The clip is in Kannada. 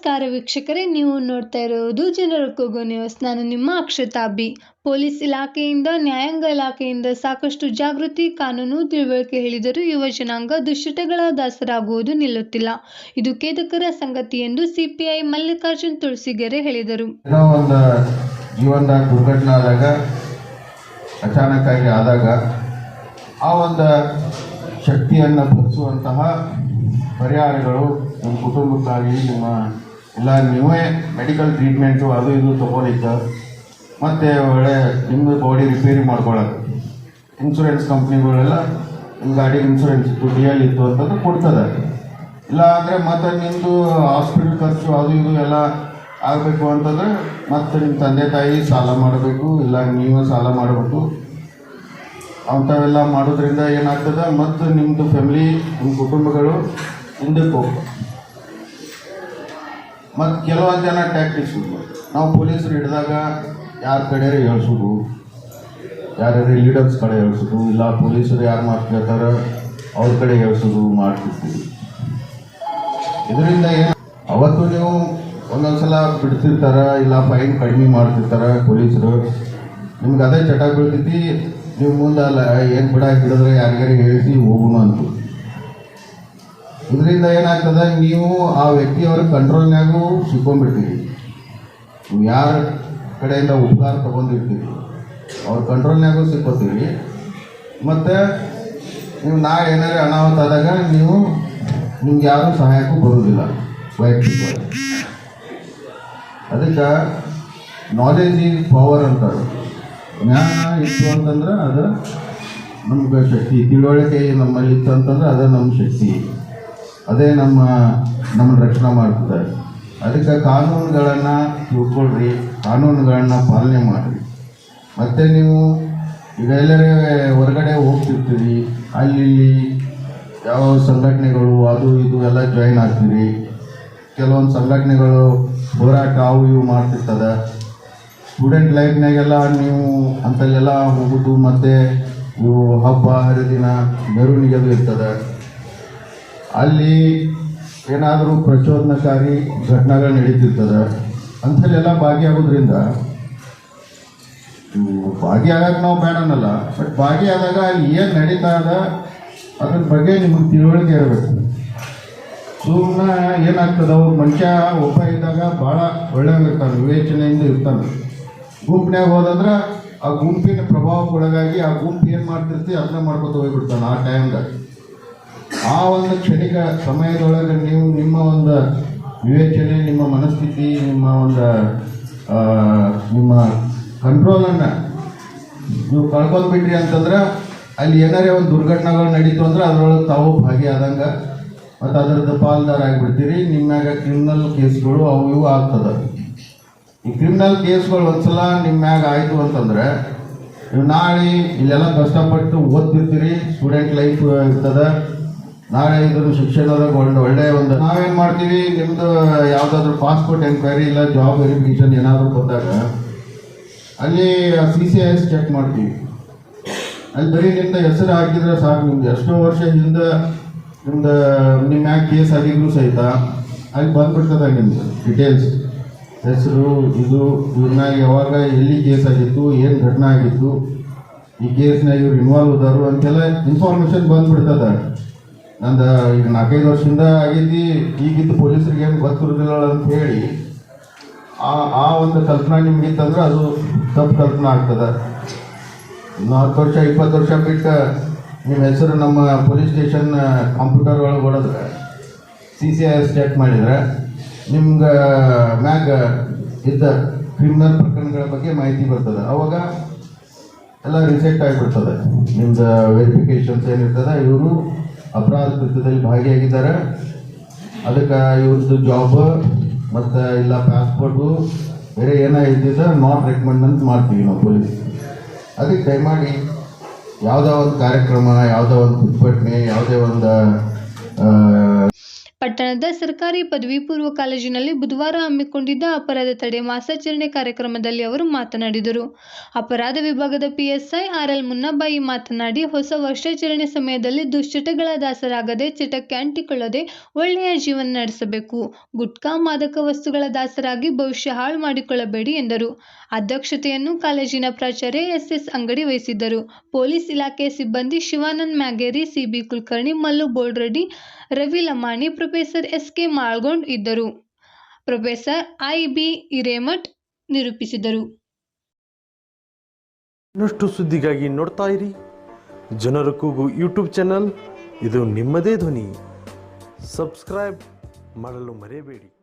ನಮಸ್ಕಾರ ವೀಕ್ಷಕರೇ, ನೀವು ನೋಡ್ತಾ ಇರೋದು ಜನರ ಕೂಗು ನ್ಯೂಸ್. ನಾನು ನಿಮ್ಮ ಅಕ್ಷತಾಬಿ. ಪೊಲೀಸ್ ಇಲಾಖೆಯಿಂದ, ನ್ಯಾಯಾಂಗ ಇಲಾಖೆಯಿಂದ ಸಾಕಷ್ಟು ಜಾಗೃತಿ, ಕಾನೂನು, ತಿಳುವಳಿಕೆ ಹೇಳಿದರೂ ಯುವ ಜನಾಂಗ ದುಶ್ಚಟಗಳ ದಾಸರಾಗುವುದು ನಿಲ್ಲುತ್ತಿಲ್ಲ. ಇದು ಖೇದಕರ ಸಂಗತಿ ಎಂದು ಸಿಪಿಐ ಮಲ್ಲಿಕಾರ್ಜುನ್ ತುಳಸಿಗೆರೆ ಹೇಳಿದರು. ದುರ್ಘಟನೆ ಆದಾಗ ಅಚಾನಕ್ಕಾಗಿ ಆದಾಗ, ಆ ಒಂದು ಶಕ್ತಿಯನ್ನು ಪರಿಹಾರಗಳು ನಿಮ್ಮ ಕುಟುಂಬಕ್ಕಾಗಿ, ನಿಮ್ಮ ಇಲ್ಲ ನೀವೇ ಮೆಡಿಕಲ್ ಟ್ರೀಟ್ಮೆಂಟು ಅದು ಇದು ತೊಗೊಳಿಕ್ಕೆ ಮತ್ತು ಒಳ್ಳೆ ನಿಮ್ಮ ಬಾಡಿ ರಿಪೇರಿ ಮಾಡ್ಕೊಳ್ಳೋದು. ಇನ್ಶೂರೆನ್ಸ್ ಕಂಪ್ನಿಗಳೆಲ್ಲ ನಿಮ್ಮ ಗಾಡಿ ಇನ್ಶೂರೆನ್ಸ್ ಇತ್ತು ಡಿ ಎಲ್ ಇತ್ತು ಅಂತಂದು ಕೊಡ್ತದೆ. ಇಲ್ಲ ಅಂದರೆ ಮತ್ತೆ ನಿಮ್ಮದು ಹಾಸ್ಪಿಟಲ್ ಖರ್ಚು ಅದು ಇದು ಎಲ್ಲ ಆಗಬೇಕು ಅಂತಂದರೆ ಮತ್ತೆ ನಿಮ್ಮ ತಂದೆ ತಾಯಿ ಸಾಲ ಮಾಡಬೇಕು, ಇಲ್ಲ ನೀವು ಸಾಲ ಮಾಡಬೇಕು. ಅಂಥವೆಲ್ಲ ಮಾಡೋದ್ರಿಂದ ಏನಾಗ್ತದೆ, ಮತ್ತು ನಿಮ್ಮದು ಫ್ಯಾಮಿಲಿ ನಿಮ್ಮ ಕುಟುಂಬಗಳು ಹಿಂದಕ್ಕೆ ಹೋಗ್ತವೆ. ಮತ್ತು ಕೆಲವೊಂದು ಜನ ಟ್ಯಾಕ್ಟಿಕ್ಸ್ ನಾವು ಪೊಲೀಸರು ಹಿಡಿದಾಗ ಯಾರ ಕಡೆ ಹೇಳ್ಸೋದು? ಯಾರ್ಯಾರು ಲೀಡರ್ಸ್ ಕಡೆ ಹೇಳ್ಸೋದು? ಇಲ್ಲ ಪೊಲೀಸರು ಯಾರು ಮಾತು ಅವ್ರ ಕಡೆ ಹೇಳ್ಸೋದು ಮಾಡ್ತಿರ್ತೀವಿ ಇದರಿಂದ ಏನು ಅವತ್ತು ನೀವು ಒಂದೊಂದ್ಸಲ ಬಿಡ್ತಿರ್ತಾರ, ಇಲ್ಲ ಫೈನ್ ಕಡಿಮೆ ಮಾಡ್ತಿರ್ತಾರೆ ಪೊಲೀಸರು. ನಿಮ್ಗೆ ಅದೇ ಚಟ ಬೀಳ್ತೈತಿ, ನೀವು ಮುಂದೆ ಅಲ್ಲ, ಏನು ಬಿಡ ಹಿಡಿದ್ರೆ ಯಾರಿಗಾರು ಹೇಳಿಸಿ ಹೋಗೋಣ ಅಂತ ಇದರಿಂದ ಏನಾಗ್ತದೆ, ನೀವು ಆ ವ್ಯಕ್ತಿಯವರ ಕಂಟ್ರೋಲ್ನಾಗೂ ಸಿಕ್ಕೊಂಡ್ಬಿಡ್ತೀರಿ. ನೀವು ಯಾರ ಕಡೆಯಿಂದ ಉಪಕಾರ ತಗೊಂಡಿರ್ತೀರಿ, ಅವ್ರ ಕಂಟ್ರೋಲ್ನಾಗೂ ಸಿಕ್ಕೋತೀರಿ. ಮತ್ತು ನೀವು ನಾಳೆ ಏನಾರು ಅನಾಹುತ ಆದಾಗ ನೀವು ನಿಮ್ಗೆ ಯಾರೂ ಸಹಾಯಕ್ಕೂ ಬರೋದಿಲ್ಲ, ವೈಯಕ್ತಿಕವಾಗಿ. ಅದಕ್ಕೆ ನಾಲೆಜ್ ಈಸ್ ಪವರ್ ಅಂತಾರೆ. ಜ್ಞಾನ ಇತ್ತು ಅಂತಂದ್ರೆ ಅದು ನಮ್ಗೆ ಶಕ್ತಿ, ತಿಳುವಳಿಕೆ ನಮ್ಮಲ್ಲಿ ಇತ್ತು ಅಂತಂದ್ರೆ ಅದು ನಮ್ಮ ಶಕ್ತಿ. ಅದೇ ನಮ್ಮ, ನಮ್ಮನ್ನು ರಕ್ಷಣೆ ಮಾಡ್ತದೆ ಅದಕ್ಕೆ ಕಾನೂನುಗಳನ್ನು ತಿಳ್ಕೊಳ್ರಿ, ಕಾನೂನುಗಳನ್ನು ಪಾಲನೆ ಮಾಡಿರಿ. ಮತ್ತು ನೀವು ಈಗ ಎಲ್ಲರೇ ಹೊರಗಡೆ ಹೋಗ್ತಿರ್ತೀರಿ, ಅಲ್ಲಿ ಯಾವ ಸಂಘಟನೆಗಳು, ಅದು ಇದು ಎಲ್ಲ ಜಾಯಿನ್ ಆಗ್ತೀರಿ. ಕೆಲವೊಂದು ಸಂಘಟನೆಗಳು ಹೋರಾಟ ಅವು ಇವು ಮಾಡ್ತಿರ್ತದೆ. ಸ್ಟೂಡೆಂಟ್ ಲೈಫ್ನಾಗೆಲ್ಲ ನೀವು ಅಂತಲ್ಲೆಲ್ಲ ಹೋಗೋದು ಮತ್ತು ಇವು ಹಬ್ಬ, ಹರಿದಿನ ಮೆರವಣಿಗೆ ಇರ್ತದೆ. ಅಲ್ಲಿ ಏನಾದರೂ ಪ್ರಚೋದನಕಾರಿ ಘಟನೆಗಳು ನಡೀತಿರ್ತದೆ, ಅಂಥಲ್ಲೆಲ್ಲ ಭಾಗಿಯಾಗೋದ್ರಿಂದ ಭಾಗಿಯಾಗ ನಾವು ಬೇಡನಲ್ಲ ಬಟ್ ಭಾಗಿಯಾದಾಗ ಅಲ್ಲಿ ಏನು ನಡೀತಾ ಅದ ಅದ್ರ ಬಗ್ಗೆ ನಿಮಗೆ ತಿಳುವಳಿಕೆ ಇರಬೇಕು. ಸುಮ್ಮನೆ ಏನಾಗ್ತದೆ, ಅವ್ರು ಮನುಷ್ಯ ಒಬ್ಬ ಇದ್ದಾಗ ಭಾಳ ಒಳ್ಳೆಯವಿರ್ತಾನೆ ವಿವೇಚನೆಯಿಂದ ಇರ್ತಾನೆ. ಗುಂಪಿನಾಗ ಹೋದಂದ್ರೆ ಆ ಗುಂಪಿನ ಪ್ರಭಾವಕ್ಕೊಳಗಾಗಿ ಆ ಗುಂಪು ಏನು ಮಾಡ್ತಿರ್ತಿ, ಅದನ್ನ ಮಾಡ್ಕೊತ ಹೋಗ್ಬಿಡ್ತಾನೆ ಆ ಟೈಮ್ದಾಗ ಆ ಒಂದು ಕ್ಷಣಿಕ ಸಮಯದೊಳಗೆ ನೀವು ನಿಮ್ಮ ಒಂದು ವಿವೇಚನೆ, ನಿಮ್ಮ ಮನಸ್ಥಿತಿ, ನಿಮ್ಮ ಒಂದು ನಿಮ್ಮ ಕಂಟ್ರೋಲನ್ನು ನೀವು ಕಳ್ಕೊಂಡ್ಬಿಟ್ರಿ ಅಂತಂದ್ರೆ ಅಲ್ಲಿ ಏನಾರೇ ಒಂದು ದುರ್ಘಟನೆಗಳು ನಡೀತು ಅಂದ್ರೆ ಅದರೊಳಗೆ ತಾವು ಭಾಗಿಯಾದಂಗೆ ಮತ್ತು ಅದರದ್ದು ಪಾಲ್ದಾರ ಆಗಿಬಿಡ್ತೀರಿ. ನಿಮ್ಮ ಮ್ಯಾಗ ಕ್ರಿಮಿನಲ್ ಕೇಸ್ಗಳು ಅವು ಇವು ಆಗ್ತದೆ. ಈ ಕ್ರಿಮಿನಲ್ ಕೇಸ್ಗಳು ಒಂದ್ಸಲ ನಿಮ್ಮ ಮ್ಯಾಗ ಆಯಿತು ಅಂತಂದ್ರೆ ನೀವು ನಾಳೆ ಇಲ್ಲೆಲ್ಲ ಕಷ್ಟಪಟ್ಟು ಓದ್ತಿರ್ತೀರಿ. ಸ್ಟೂಡೆಂಟ್ ಲೈಫ್ ಇರ್ತದೆ. ನಾಳೆ ಇದ್ರ ಶಿಕ್ಷಣದಾಗ ಒಂದು ಒಳ್ಳೆಯ ಒಂದು ನಾವೇನು ಮಾಡ್ತೀವಿ? ನಿಮ್ಮದು ಯಾವುದಾದ್ರೂ ಪಾಸ್ಪೋರ್ಟ್ ಎನ್ಕ್ವೈರಿ ಇಲ್ಲ ಜಾಬ್ ವೆರಿಫಿಕೇಶನ್ ಏನಾದರೂ ಬಂದಾಗ, ಅಲ್ಲಿ ಸಿ ಸಿ ಎಸ್ ಚೆಕ್ ಮಾಡ್ತೀವಿ. ಅಲ್ಲಿ ಬರೀ ನಿಮ್ದು ಹೆಸರು ಹಾಕಿದ್ರೆ ಸಾಕು. ನಿಮ್ದು ಎಷ್ಟೋ ವರ್ಷ ಹಿಂದೆ ನಿಮ್ದು ನಿಮ್ಮ ಯಾಕೆ ಕೇಸ್ ಆಗಿದ್ರು ಸಹಿತ ಅಲ್ಲಿ ಬಂದ್ಬಿಡ್ತದೆ ನಿಮ್ದು ಡಿಟೇಲ್ಸ್ ಹೆಸರು, ಇದು ಇವ್ರನ್ನ ಯಾವಾಗ ಎಲ್ಲಿ ಕೇಸ್ ಆಗಿತ್ತು, ಏನು ಘಟನೆ ಆಗಿತ್ತು, ಈ ಕೇಸ್ನಾಗ ಇವ್ರು ಇನ್ವಾಲ್ವ್ ಅದಾರು ಅಂತೆಲ್ಲ ಇನ್ಫಾರ್ಮೇಷನ್ ಬಂದ್ಬಿಡ್ತದ. ನಂದು ಈಗ ನಾಲ್ಕೈದು ವರ್ಷದಿಂದ ಆಗೈತಿ ಈಗಿದ್ದು ಪೊಲೀಸರಿಗೆ ಏನು ಗೊತ್ತಿರೋದಿಲ್ಲ ಅಂತ ಹೇಳಿ, ಆ ಆ ಒಂದು ಕಲ್ಪನಾ ನಿಮ್ಗಿತ್ತಂದ್ರೆ ಅದು ತಪ್ಪು ಕಲ್ಪನಾ ಆಗ್ತದೆ. ಹತ್ತು ವರ್ಷ, ಇಪ್ಪತ್ತು ವರ್ಷ ಬಿಟ್ಟು ನಿಮ್ಮ ಹೆಸರು ನಮ್ಮ ಪೊಲೀಸ್ ಸ್ಟೇಷನ್ ಕಂಪ್ಯೂಟರ್ ಒಳಗೆ ಹೊಡೆದ್ರೆ, C C I S check ಮಾಡಿದ್ರೆ, ನಿಮ್ಗೆ ಮ್ಯಾಗ ಇದ್ದ ಕ್ರಿಮಿನಲ್ ಪ್ರಕರಣಗಳ ಬಗ್ಗೆ ಮಾಹಿತಿ ಬರ್ತದೆ. ಅವಾಗ ಎಲ್ಲ ರಿಸೆಕ್ಟ್ ಆಗಿಬಿಡ್ತದೆ. ನಿಮ್ದು ವೆರಿಫಿಕೇಷನ್ಸ್ ಏನಿರ್ತದೆ, ಇವರು ಅಪರಾಧ ಕೃತ್ಯದಲ್ಲಿ ಭಾಗಿಯಾಗಿದ್ದಾರೆ. ಅದಕ್ಕೆ ಇವ್ರದ್ದು ಜಾಬ್ ಮತ್ತು ಇಲ್ಲ ಪಾಸ್ಪೋರ್ಟು ಬೇರೆ ಏನೋ ಇದ್ದಿದ್ರೆ ನಾಟ್ ರೆಕಮೆಂಡ್ ಅಂತ ಮಾಡ್ತೀವಿ ನಾವು ಪೊಲೀಸ್ ಅದಕ್ಕೆ ದಯಮಾಡಿ ಯಾವುದೋ ಒಂದು ಕಾರ್ಯಕ್ರಮ, ಯಾವುದೋ ಒಂದು ಪ್ರತಿಭಟನೆ ಯಾವುದೇ ಒಂದು ಪಟ್ಟಣದ ಸರ್ಕಾರಿ ಪದವಿ ಪೂರ್ವ ಕಾಲೇಜಿನಲ್ಲಿ ಬುಧವಾರ ಹಮ್ಮಿಕೊಂಡಿದ್ದ ಅಪರಾಧ ತಡೆ ಮಾಸಾಚರಣೆ ಕಾರ್ಯಕ್ರಮದಲ್ಲಿ ಅವರು ಮಾತನಾಡಿದರು. ಅಪರಾಧ ವಿಭಾಗದ ಪಿಎಸ್ಐ ಆರ್ಎಲ್ ಮುನ್ನಬಾಯಿ ಮಾತನಾಡಿ, ಹೊಸ ವರ್ಷಾಚರಣೆ ಸಮಯದಲ್ಲಿ ದುಶ್ಚಟಗಳ ದಾಸರಾಗದೆ, ಚಟಕ್ಕೆ ಅಂಟಿಕೊಳ್ಳದೆ ಒಳ್ಳೆಯ ಜೀವನ ನಡೆಸಬೇಕು. ಗುಟ್ಕಾ ಮಾದಕ ವಸ್ತುಗಳ ದಾಸರಾಗಿ ಭವಿಷ್ಯ ಹಾಳು ಮಾಡಿಕೊಳ್ಳಬೇಡಿ ಎಂದರು. ಅಧ್ಯಕ್ಷತೆಯನ್ನು ಕಾಲೇಜಿನ ಪ್ರಾಚಾರ್ಯ ಎಸ್ಎಸ್ ಅಂಗಡಿ ವಹಿಸಿದ್ದರು. ಪೊಲೀಸ್ ಇಲಾಖೆ ಸಿಬ್ಬಂದಿ Shivanand Mageri, CB Kulkarni Mallu Bolreddy Ravi Lamani professor SK Malgond ಇದ್ದರು. ಪ್ರೊಫೆಸರ್ ಐ ಬಿ ಹಿರೇಮಠ್ ನಿರೂಪಿಸಿದರು. ಇನ್ನಷ್ಟು ಸುದ್ದಿಗಾಗಿ ನೋಡ್ತಾ ಇರಿ. ಜನರ ಕೂಗು ಯೂಟ್ಯೂಬ್ ಚಾನಲ್. ಇದು ನಿಮ್ಮದೇ ಧ್ವನಿ. ಸಬ್ಸ್ಕ್ರೈಬ್ ಮಾಡಲು ಮರೆಯಬೇಡಿ.